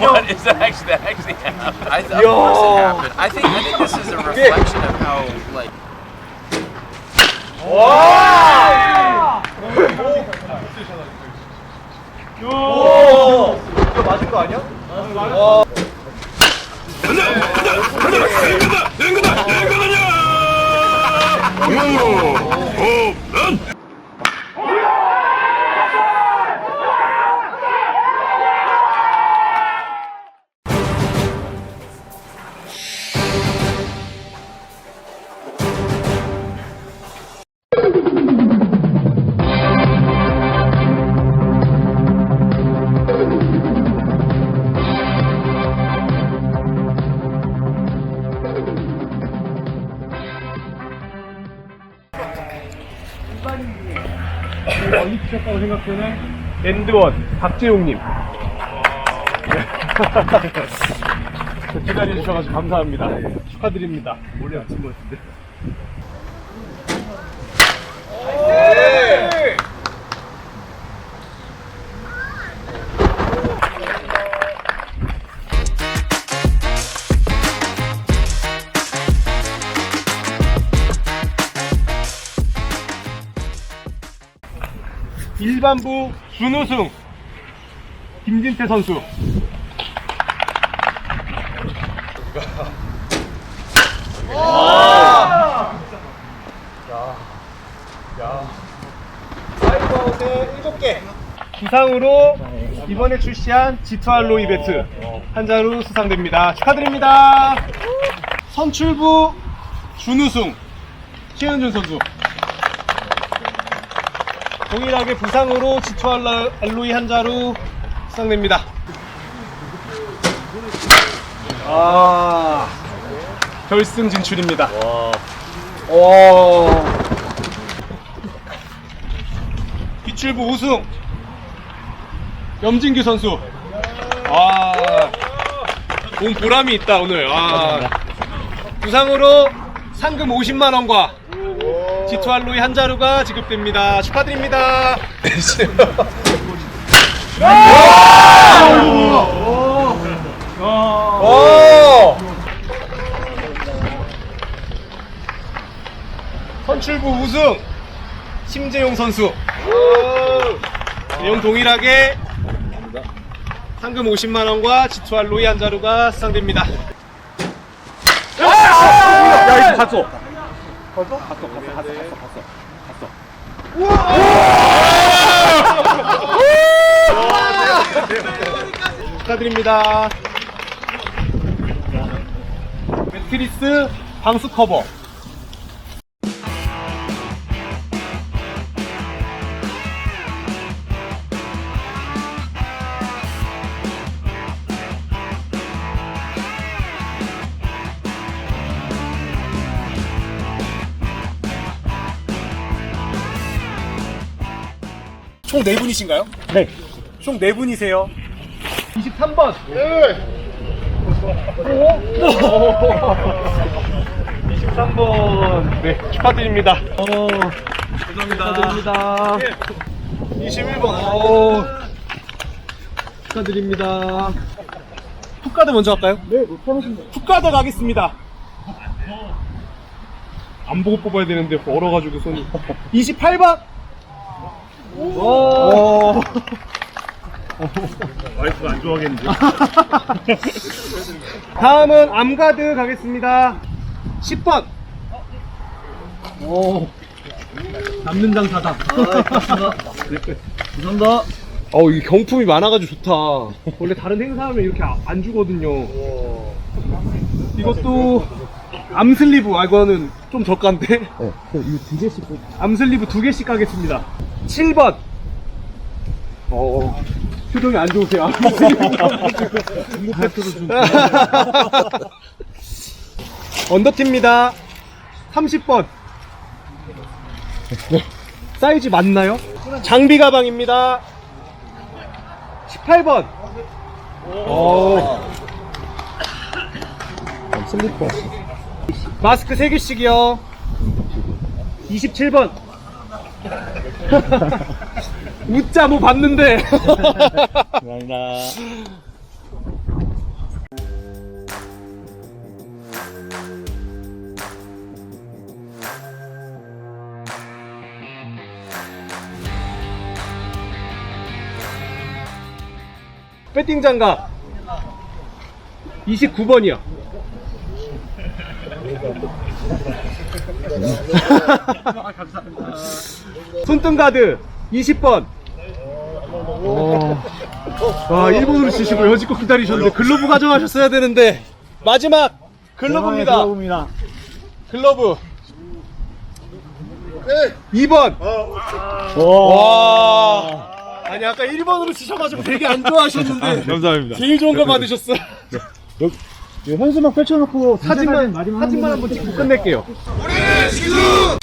What is that actually that actually happened? I, of course it happened. I think I think this is a reflection of how like 멀리 치셨다고 생각되는 엔드원 박재용님. 기다려주셔서 감사합니다. 축하드립니다. 아친 것 같은데. 일반부 준우승 김진태 선수. 사이버아웃에 7개. 부상으로 이번에 출시한 G2알로이 배트 한 자루 수상됩니다. 축하드립니다. 선출부 준우승 최은준 선수. 동일하게 부상으로 G2 알로이 한 자루 수상됩니다. 아 결승 진출입니다. 와. 기출부 우승 염진규 선수. 아, 온 보람이 있다 오늘. 아, 부상으로 상금 50만 원과 지투알로이 한 자루가 지급됩니다. 축하드립니다. 오! 선출부 우승 심재용 선수. 내용 동일하게 상금 50만 원과 지투알 로이 한 자루가 수상됩니다. 야, 이거 갔어. 갔어? 갔어, 갔어, 갔어, 갔어, 갔어. 축하드립니다. 매트리스 방수 커버. 총 4분이신가요? 네. 총 4분이세요. 23번. 네. 23번. 네, 축하드립니다. 어, 감사합니다. 축하드립니다. 21번. 어, 축하드립니다. 풋가드 먼저 할까요? 네, 풋가드 가겠습니다. 안 보고 뽑아야 되는데 얼어가지고 손이. 28번. 오. 와이프가 안 좋아하겠는데. 다음은 암가드 가겠습니다. 10번. 오. 남는 장사다. 감사합니다. 어, 이 경품이 많아가지고 좋다. 원래 다른 행사하면 이렇게 아- 안 주거든요. 이것도 암슬리브, 아, 이거는 좀 저가인데? 네, 이거 두 개씩. 암슬리브 두 개씩 가겠습니다. 7번. 어, 표정이 안 좋으세요. 언더티입니다. 30번. 사이즈 맞나요? 장비 가방입니다. 18번. 오. 슬리퍼. 마스크 3개씩이요. 27번. 웃자 뭐 봤는데. 감사합니다. 배팅 장갑 29번이요. 손등 가드 20번. 와, 1번으로 치시고 여지껏 기다리셨는데 글러브 가져가셨어야 되는데 마지막 글러브입니다. 들어봅니다. 글러브 2번. 와. 와. 아니 아까 1번으로 치셔가지고 되게 안 좋아하셨는데 감사합니다. 제일 좋은 거 받으셨어. 현수막 펼쳐놓고 사진만 사진만 한번 찍고 끝낼게요. 우리는 지금